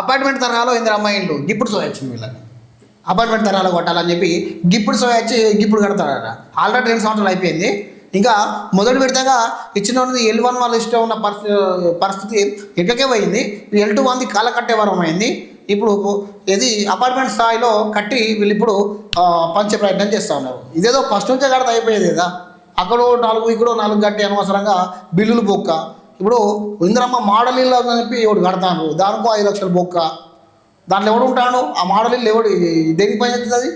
Apartment తరహాలో ఇందిరమ్మ ఇల్లు గిప్పుడు సోయచ్చు వీళ్ళని అపార్ట్మెంట్ తరహాలో కొట్టాలని చెప్పి గిప్పుడు సోయచ్చి గిప్పుడు కడతారట. ఆల్రెడీ రెండు సంవత్సరాలు అయిపోయింది. ఇంకా మొదటి విడతగా ఇచ్చిన ఎల్ వన్ వాళ్ళ ఇష్టం ఉన్న పరిస్థితి పరిస్థితి ఎక్కకే పోయింది? ఎల్ టూ వంది కాల కట్టేవరం అయింది. ఇప్పుడు ఇది అపార్ట్మెంట్ స్థాయిలో కట్టి వీళ్ళు ఇప్పుడు పంచే ప్రయత్నం చేస్తూ ఉన్నారు. ఇదేదో ఫస్ట్ నుంచే కడత అయిపోయేది కదా. అక్కడో నాలుగు ఇక్కడో నాలుగు గట్టి అనవసరంగా బిల్లులు బొక్క ఇప్పుడు ఇందిరమ్మ మోడల్ ఇల్లు అని చెప్పి ఎవడు కడతాను దానికో ఐదు లక్షలు బొక్క. దాంట్లో ఎవడు ఉంటాడు? ఆ మోడల్ ఇల్లు ఎవడు దేనికి పని చేస్తుంది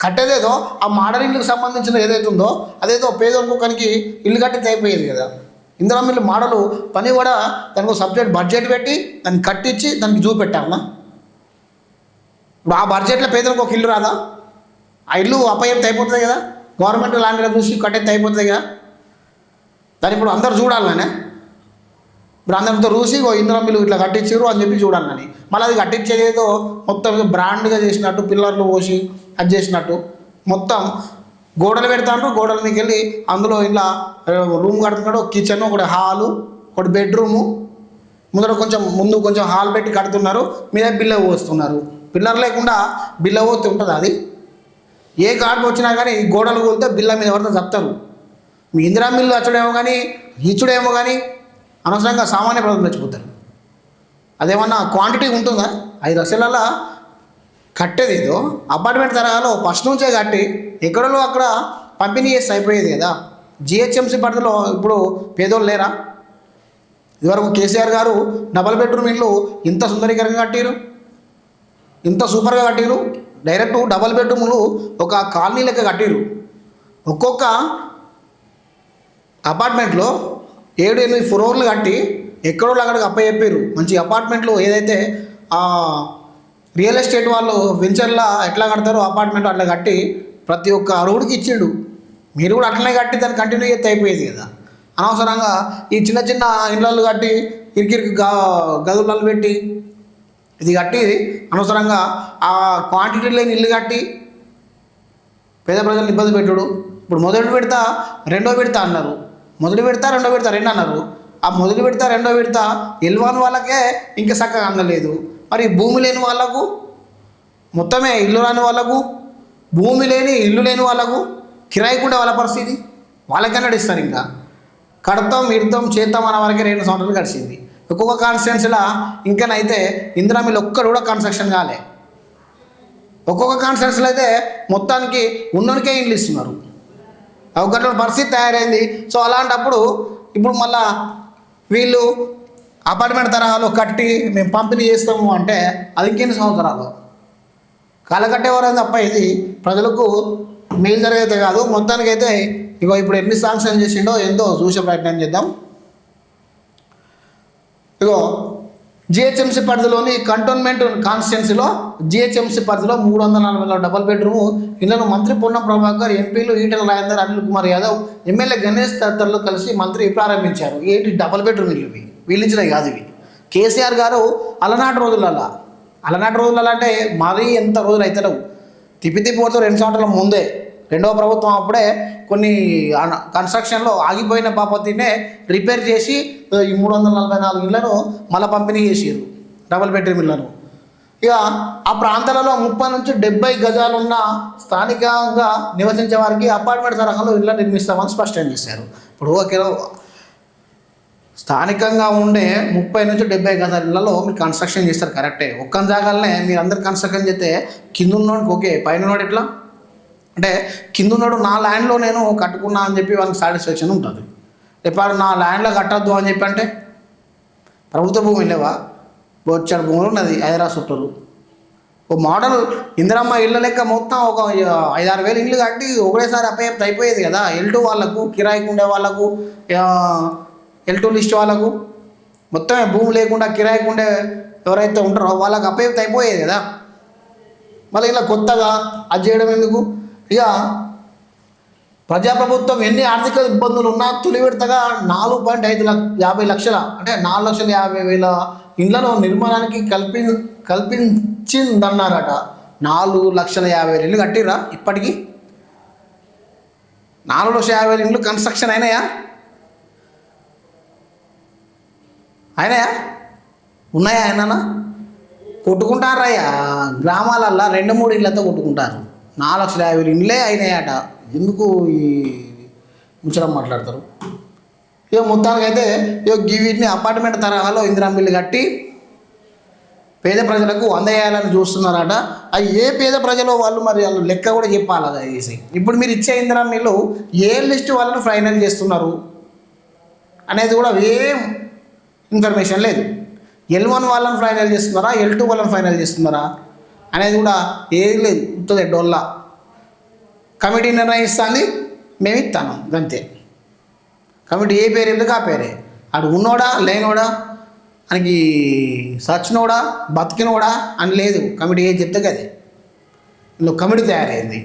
కట్టేదేదో ఆ మోడల్ ఇల్లుకి సంబంధించిన ఏదైతే ఉందో అదేదో పేదోనుకోనికి ఇల్లు కట్టితే అయిపోయేది కదా. ఇందిరమ్మ ఇల్లు మోడలు పని కూడా దానికి ఒక సబ్జెక్ట్ బడ్జెట్ పెట్టి దాన్ని కట్టించి దానికి చూపెట్టాలన్నా ఇప్పుడు ఆ బడ్జెట్లో పేదలకు ఒక ఇల్లు రాదా? ఆ ఇల్లు అప్పయ్యప్తి అయిపోతుంది కదా? గవర్నమెంట్ లాంటి చూసి కట్టేది అయిపోతుంది కదా? దాన్ని ఇప్పుడు అందరు చూడాలనే. ఇప్పుడు అందరితో చూసి ఓ ఇంద్రం బిల్లు ఇట్లా కట్టించారు అని చెప్పి చూడాలని మళ్ళీ అది కట్టించేది ఏదో మొత్తం బ్రాండ్గా చేసినట్టు పిల్లర్లు పోసి అది చేసినట్టు. మొత్తం గోడలు పెడతాను గోడల మీకు వెళ్ళి అందులో ఇలా రూమ్ కడుతున్నాడు కిచెన్ ఒకటి హాలు ఒకటి బెడ్రూము ముందర కొంచెం ముందు కొంచెం హాల్ పెట్టి కడుతున్నారు మీద బిల్ల పోస్తున్నారు. పిల్లర్ లేకుండా బిల్ల పోతే ఉంటుంది అది? ఏ కార్డు వచ్చినా కానీ గోడలు కూలితే బిల్ల మీద ఎవరితో చెప్తారు మీ ఇందిరా మిల్లు వచ్చడేమో కానీ ఈచుడేమో కానీ అనవసరంగా సామాన్య ప్రజలు చచ్చిపోతారు అదేమన్నా క్వాంటిటీ ఉంటుందా? ఐదు లక్షల కట్టేది ఏదో అపార్ట్మెంట్ తరహాలో ఫస్ట్ నుంచే కట్టి ఎక్కడో అక్కడ పంపిణీ చేసి అయిపోయేది కదా. జిహెచ్ఎంసీ పరిధిలో ఇప్పుడు పేదోళ్ళు లేరా? ఇదివరకు కేసీఆర్ గారు డబల్ బెడ్రూమ్ ఇల్లు ఇంత సుందరీకరంగా కట్టారు ఇంత సూపర్గా కట్టారు డైరెక్ట్ డబల్ బెడ్రూములు ఒక కాలనీ లెక్క కట్టారు ఒక్కొక్క అపార్ట్మెంట్లో ఏడు ఎనిమిది ఫ్లోర్లు కట్టి ఎక్కడో అక్కడికి అప్పచెప్పారు మంచి అపార్ట్మెంట్లు ఏదైతే రియల్ ఎస్టేట్ వాళ్ళు వెంచర్లా ఎట్లా కడతారో అపార్ట్మెంట్ అట్లా కట్టి ప్రతి ఒక్క అరువుడికి ఇచ్చిండు. మీరు కూడా అట్లనే కట్టి దాన్ని కంటిన్యూ చేస్తే అయిపోయేది కదా. అనవసరంగా ఈ చిన్న చిన్న ఇళ్ళలు కట్టి ఇరికిరికి గా గదులలో పెట్టి ఇది కట్టి అనవసరంగా ఆ క్వాంటిటీ లేని ఇల్లు కట్టి పేద ప్రజలను ఇబ్బంది పెట్టుడు. ఇప్పుడు మొదటి విడత రెండో విడత అన్నారు. మొదటి విడత రెండో విడత రెండు అన్నారు. ఆ మొదటి విడత రెండో విడత ఎల్వాన్ వాళ్ళకే ఇంకా చక్కగా అందలేదు. మరి భూమి లేని వాళ్ళకు మొత్తమే ఇల్లు రాని వాళ్ళకు భూమి లేని ఇల్లు లేని వాళ్ళకు కిరాయి కూడా వాళ్ళ పరిస్థితి? వాళ్ళకే నడుస్తారు ఇంకా. కడతాం ఇడతాం చేద్దాం అన్న వరకే రెండు సంవత్సరాలు గడిచింది. ఒక్కొక్క కాన్స్టిట్యున్సీలో ఇంకనైతే ఇందిరా మీరు ఒక్కరు కూడా కన్స్ట్రక్షన్ కాలే. ఒక్కొక్క కాన్స్టిట్యున్సీలో అయితే మొత్తానికి ఉన్నోనికే ఇండ్లు ఇస్తున్నారు. ఒకటి పరిస్థితి తయారైంది. సో అలాంటప్పుడు ఇప్పుడు మళ్ళా వీళ్ళు అపార్ట్మెంట్ తరహాలో కట్టి మేము పంపిణీ చేస్తాము అంటే అది ఇంకెన్ని సంవత్సరాలు? కాలకట్టేవారు తప్ప ఇది ప్రజలకు మేలు జరిగైతే కాదు. మొత్తానికి అయితే ఇగో ఇప్పుడు ఎన్ని శాంక్షన్ చేసిండో ఎంతో చూసే ప్రయత్నం చేద్దాం. ఇగో జిహెచ్ఎంసీ పరిధిలోని కంటోన్మెంట్ కాన్స్టిట్యున్సీలో జిహెచ్ఎంసీ పరిధిలో మూడు వందల నలభై నాలుగు డబల్ బెడ్రూమ్. ఇళ్ళను మంత్రి పొన్నం ప్రభాకర్ ఎంపీలు ఈటల రాజేందర్ అనిల్ కుమార్ యాదవ్ ఎమ్మెల్యే గణేష్ తదితరులు కలిసి మంత్రి ప్రారంభించారు. ఏంటి డబల్ బెడ్రూమ్ ఇల్లు ఇవి? వీళ్ళు కాదు ఇవి. కేసీఆర్ గారు అలనాటి రోజులలో అలనాటి రోజులలో అంటే మరీ ఎంత రోజులు అవుతలేవు తిప్పి తిప్పి పోతే రెండు సంవత్సరాల ముందే. రెండవ ప్రభుత్వం అప్పుడే కొన్ని అన- కన్స్ట్రక్షన్లో ఆగిపోయిన బాపతినే రిపేర్ చేసి ఈ మూడు వందల నలభై నాలుగు ఇళ్ళను మళ్ళీ పంపిణీ చేసారు డబల్ బెడ్రూమ్ ఇళ్ళను. ఇక ఆ ప్రాంతాలలో ముప్పై నుంచి డెబ్బై గజాలున్న స్థానికంగా నివసించే వారికి అపార్ట్మెంట్ తరహాలో ఇళ్ళ నిర్మిస్తామని స్పష్టం చేశారు. ఇప్పుడు ఓకే స్థానికంగా ఉండే ముప్పై నుంచి డెబ్బై గజాల ఇళ్ళలో మీరు కన్స్ట్రక్షన్ చేస్తారు కరెక్టే ఒక్క జాగాలనే మీరు అందరు కన్స్ట్రక్షన్ చేస్తే కింద ఉన్నోడికి ఓకే పైన ఉన్నోడు ఎట్లా? అంటే కింద ఉన్నాడు నా ల్యాండ్లో నేను కట్టుకున్నా అని చెప్పి వాళ్ళకి సాటిస్ఫాక్షన్ ఉంటుంది. ఎప్పుడు నా ల్యాండ్లో కట్టద్దు అని చెప్పి అంటే ప్రభుత్వ భూమి లేవా? బొచ్చాడు భూములు ఉన్నది హైదరా చుట్టూరు. ఓ మోడల్ ఇందిరమ్మ ఇళ్ళ లెక్క మొత్తం ఒక ఐదారు వేలు ఇల్లు కట్టి ఒకటేసారి అప్పయ్యప్తి అయిపోయేది కదా. ఎల్ టూ వాళ్ళకు కిరాయికి ఉండే వాళ్ళకు ఎల్ టూ లిస్ట్ వాళ్ళకు. మొత్తం భూమి లేకుండా కిరాయికి ఉండే ఎవరైతే ఉంటారో వాళ్ళకి అప్పయ్యప్తి అయిపోయేది కదా. మళ్ళీ ఇలా కొత్తగా అది చేయడం ఎందుకు? ఇక ప్రజాప్రభుత్వం ఎన్ని ఆర్థిక ఇబ్బందులు ఉన్నా తొలి విడతగా నాలుగు పాయింట్ ఐదు లక్ష యాభై లక్షల అంటే నాలుగు లక్షల యాభై వేల ఇండ్లను నిర్మాణానికి కల్పి కల్పించిందన్నారట. నాలుగు లక్షల యాభై వేలు ఇల్లు కట్టిరా ఇప్పటికీ? నాలుగు లక్షల యాభై వేల ఇండ్లు కన్స్ట్రక్షన్ అయినాయా? అయినాయా? ఉన్నాయా అయినా కొట్టుకుంటారయ్యా గ్రామాలల్లో రెండు మూడు ఇళ్ళతో కొట్టుకుంటారు. నాలుగు లక్షల యాభై వేలు ఇండ్లే అయినాయట. ఎందుకు ఈ ముచ్చడం మాట్లాడతారు? ఇక మొత్తానికైతే ఇక వీటిని అపార్ట్మెంట్ తరహాలో ఇందిరా బిల్లు కట్టి పేద ప్రజలకు అందజేయాలని చూస్తున్నారట. అవి ఏ పేద ప్రజలు వాళ్ళు మరి వాళ్ళు లెక్క కూడా చెప్పాలి అది చేసి ఇప్పుడు మీరు ఇచ్చే ఇందిరా మిల్లు ఏ లిస్ట్ వాళ్ళని ఫైనల్ చేస్తున్నారు అనేది కూడా ఏం ఇన్ఫర్మేషన్ లేదు. ఎల్ వన్ వాళ్ళని ఫైనల్ చేస్తున్నారా? ఎల్ టూ వాళ్ళని ఫైనల్ చేస్తున్నారా? అనేది కూడా ఏది లేదు ఉంటుంది డొల్లా. కమిటీ నిర్ణయిస్తుంది మేము ఇస్తాను అంతే కమిటీ ఏ పేరు ఎందుకు ఆ పేరే? అటు ఉన్నోడా లేనోడా? ఆయనకి సచ్చినోడా బతికినోడా అని లేదు. కమిటీ ఏది చెప్తే కదే ఇందులో కమిటీ తయారైంది.